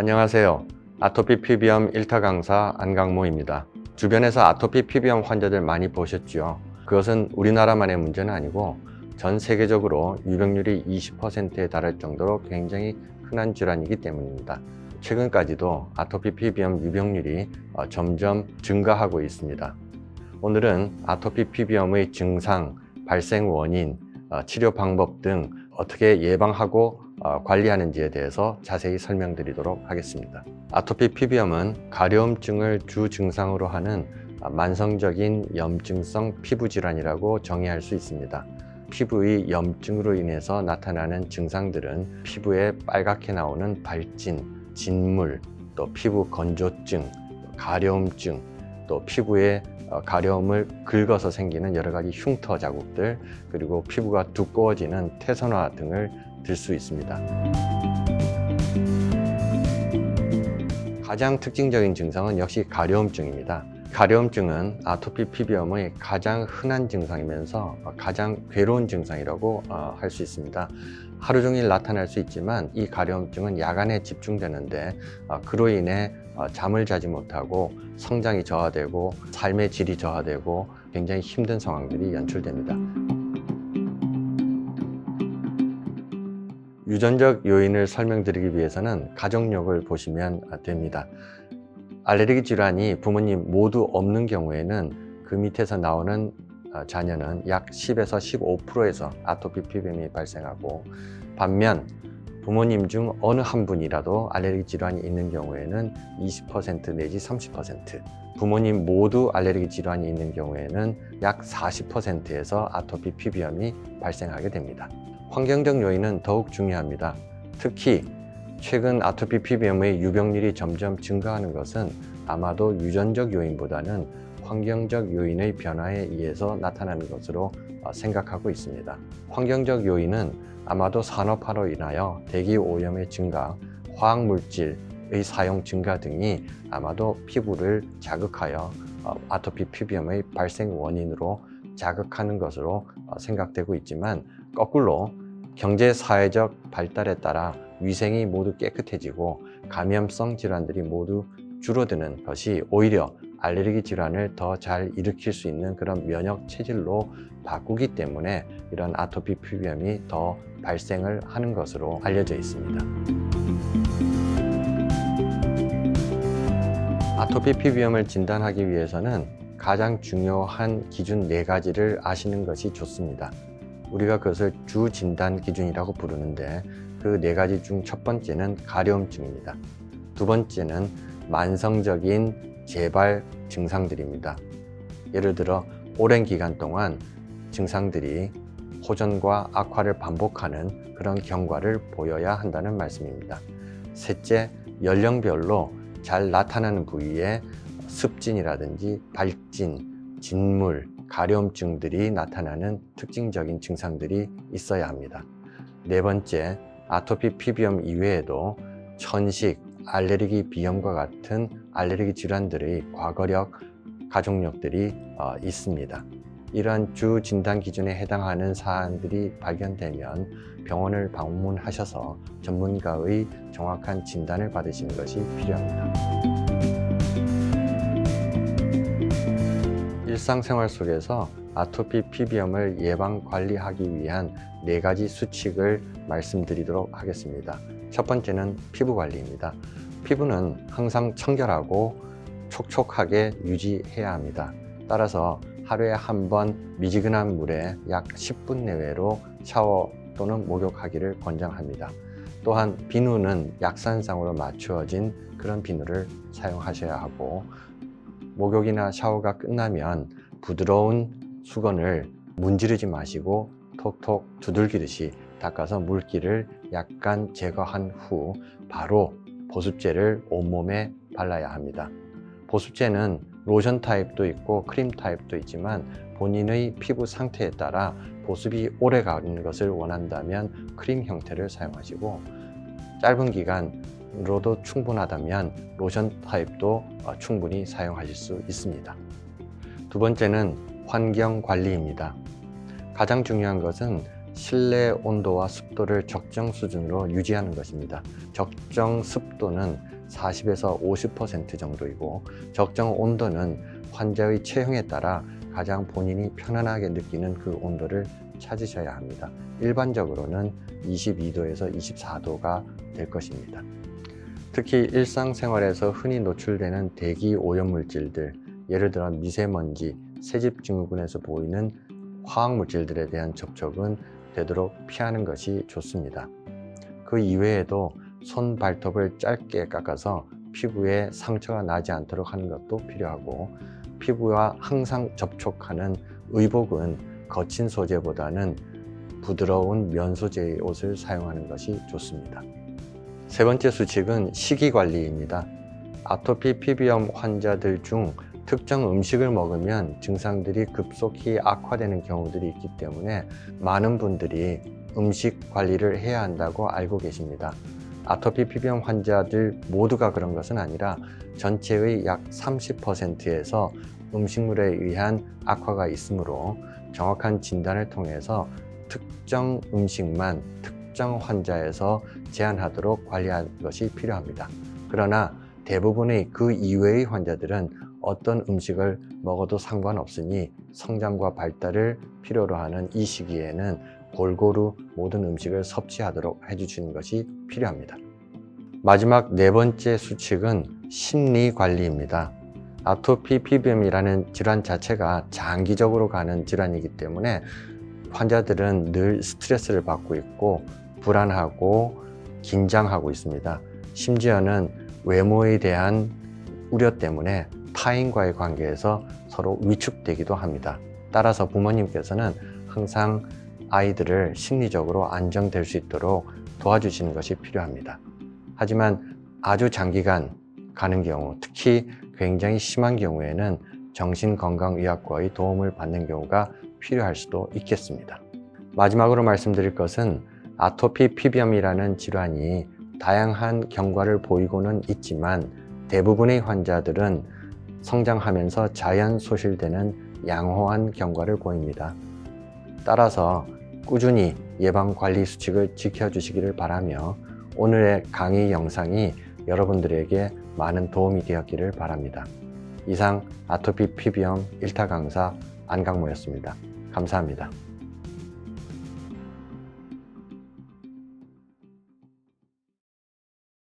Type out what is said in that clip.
안녕하세요. 아토피 피부염 1타 강사 안강모입니다. 주변에서 아토피 피부염 환자들 많이 보셨죠? 그것은 우리나라만의 문제는 아니고 전 세계적으로 유병률이 20%에 달할 정도로 굉장히 흔한 질환이기 때문입니다. 최근까지도 아토피 피부염 유병률이 어, 점점 증가하고 있습니다. 오늘은 아토피 피부염의 증상, 발생 원인, 어, 치료 방법 등 어떻게 예방하고 어, 관리하는지에 대해서 자세히 설명드리도록 하겠습니다. 아토피 피부염은 가려움증을 주 증상으로 하는 아, 만성적인 염증성 피부 질환이라고 정의할 수 있습니다. 피부의 염증으로 인해서 나타나는 증상들은 피부에 빨갛게 나오는 발진, 진물, 또 피부 건조증, 가려움증, 또 피부에 어, 가려움을 긁어서 생기는 여러 가지 흉터 자국들, 그리고 피부가 두꺼워지는 태선화 등을 들 수 있습니다. 가장 특징적인 증상은 역시 가려움증입니다. 가려움증은 아토피 피부염의 가장 흔한 증상이면서 가장 괴로운 증상이라고 어, 할수 있습니다. 하루 종일 나타날 수 있지만 이 가려움증은 야간에 집중되는데 어, 그로 인해 어, 잠을 자지 못하고 성장이 저하되고 삶의 질이 저하되고 굉장히 힘든 상황들이 연출됩니다. 유전적 요인을 설명드리기 위해서는 가족력을 보시면 됩니다. 알레르기 질환이 부모님 모두 없는 경우에는 그 밑에서 나오는 어, 자녀는 약 10에서 15%에서 아토피 피부염이 발생하고 반면 부모님 중 어느 한 분이라도 알레르기 질환이 있는 경우에는 20% 내지 30% 부모님 모두 알레르기 질환이 있는 경우에는 약 40%에서 아토피 피부염이 발생하게 됩니다. 환경적 요인은 더욱 중요합니다. 특히 최근 아토피 피부염의 유병률이 점점 증가하는 것은 아마도 유전적 요인보다는 환경적 요인의 변화에 의해서 나타나는 것으로 어, 생각하고 있습니다. 환경적 요인은 아마도 산업화로 인하여 대기 오염의 증가, 화학 물질의 사용 증가 등이 아마도 피부를 자극하여 어, 아토피 피부염의 발생 원인으로 자극하는 것으로 어, 생각되고 있지만 거꾸로 경제 사회적 발달에 따라 위생이 모두 깨끗해지고 감염성 질환들이 모두 줄어드는 것이 오히려 알레르기 질환을 더 잘 일으킬 수 있는 그런 면역 체질로 바꾸기 때문에 이런 아토피 피부염이 더 발생을 하는 것으로 알려져 있습니다. 아토피 피부염을 진단하기 위해서는 가장 중요한 기준 네 가지를 아시는 것이 좋습니다. 우리가 그것을 주 진단 기준이라고 부르는데 그 네 가지 중 첫 번째는 가려움증입니다. 두 번째는 만성적인 재발 증상들입니다. 예를 들어 오랜 기간 동안 증상들이 호전과 악화를 반복하는 그런 경과를 보여야 한다는 말씀입니다. 셋째, 연령별로 잘 나타나는 부위에 습진이라든지 발진, 진물, 가려움증들이 나타나는 특징적인 증상들이 있어야 합니다. 네 번째, 아토피 피부염 이외에도 천식, 알레르기 비염과 같은 알레르기 질환들의 과거력, 가족력들이 어, 있습니다. 이러한 주 진단 기준에 해당하는 사안들이 발견되면 병원을 방문하셔서 전문가의 정확한 진단을 받으시는 것이 필요합니다. 일상생활 속에서 아토피 피부염을 예방 관리하기 위한 네 가지 수칙을 말씀드리도록 하겠습니다. 첫 번째는 피부 관리입니다. 피부는 항상 청결하고 촉촉하게 유지해야 합니다. 따라서 하루에 한 번 미지근한 물에 약 10분 내외로 샤워 또는 목욕하기를 권장합니다. 또한 비누는 약산상으로 맞추어진 그런 비누를 사용하셔야 하고 목욕이나 샤워가 끝나면 부드러운 수건을 문지르지 마시고 톡톡 두들기듯이 닦아서 물기를 약간 제거한 후 바로 보습제를 온몸에 발라야 합니다. 보습제는 로션 타입도 있고 크림 타입도 있지만 본인의 피부 상태에 따라 보습이 오래 가는 것을 원한다면 크림 형태를 사용하시고 짧은 기간으 로도 충분하다면 로션 타입도 어, 충분히 사용하실 수 있습니다. 두 번째는 환경 관리입니다. 가장 중요한 것은 실내 온도와 습도를 적정 수준으로 유지하는 것입니다. 적정 습도는 40에서 50% 정도이고 적정 온도는 환자의 체형에 따라 가장 본인이 편안하게 느끼는 그 온도를 찾으셔야 합니다. 일반적으로는 22도에서 24도가 될 것입니다. 특히 일상생활에서 흔히 노출되는 대기 오염물질들, 예를 들어 미세먼지, 새집 증후군에서 보이는 화학물질들에 대한 접촉은 되도록 피하는 것이 좋습니다. 그 이외에도 손 발톱을 짧게 깎아서 피부에 상처가 나지 않도록 하는 것도 필요하고 피부와 항상 접촉하는 의복은 거친 소재보다는 부드러운 면 소재의 옷을 사용하는 것이 좋습니다. 세 번째 수칙은 식이 관리입니다. 아토피 피부염 환자들 중 특정 음식을 먹으면 증상들이 급속히 악화되는 경우들이 있기 때문에 많은 분들이 음식 관리를 해야 한다고 알고 계십니다. 아토피 피부염 환자들 모두가 그런 것은 아니라 전체의 약 30%에서 음식물에 의한 악화가 있으므로 정확한 진단을 통해서 특정 음식만 특정 환자에서 제한하도록 관리하는 것이 필요합니다. 그러나 대부분의 그 이외의 환자들은 어떤 음식을 먹어도 상관없으니 성장과 발달을 필요로 하는 이 시기에는 골고루 모든 음식을 섭취하도록 해주시는 것이 필요합니다. 마지막 네 번째 수칙은 심리 관리입니다. 아토피 피부염이라는 질환 자체가 장기적으로 가는 질환이기 때문에 환자들은 늘 스트레스를 받고 있고 불안하고 긴장하고 있습니다. 심지어는 외모에 대한 우려 때문에 타인과의 관계에서 서로 위축되기도 합니다. 따라서 부모님께서는 항상 아이들을 심리적으로 안정될 수 있도록 도와주시는 것이 필요합니다. 하지만 아주 장기간 가는 경우, 특히 굉장히 심한 경우에는 정신건강의학과의 도움을 받는 경우가 필요할 수도 있겠습니다. 마지막으로 말씀드릴 것은 아토피 피부염이라는 질환이 다양한 경과를 보이고는 있지만 대부분의 환자들은 성장하면서 자연 소실되는 양호한 경과를 보입니다. 따라서 꾸준히 예방 관리 수칙을 지켜주시기를 바라며 오늘의 강의 영상이 여러분들에게 많은 도움이 되었기를 바랍니다. 이상 아토피 피부염 1타 강사 안강모였습니다. 감사합니다.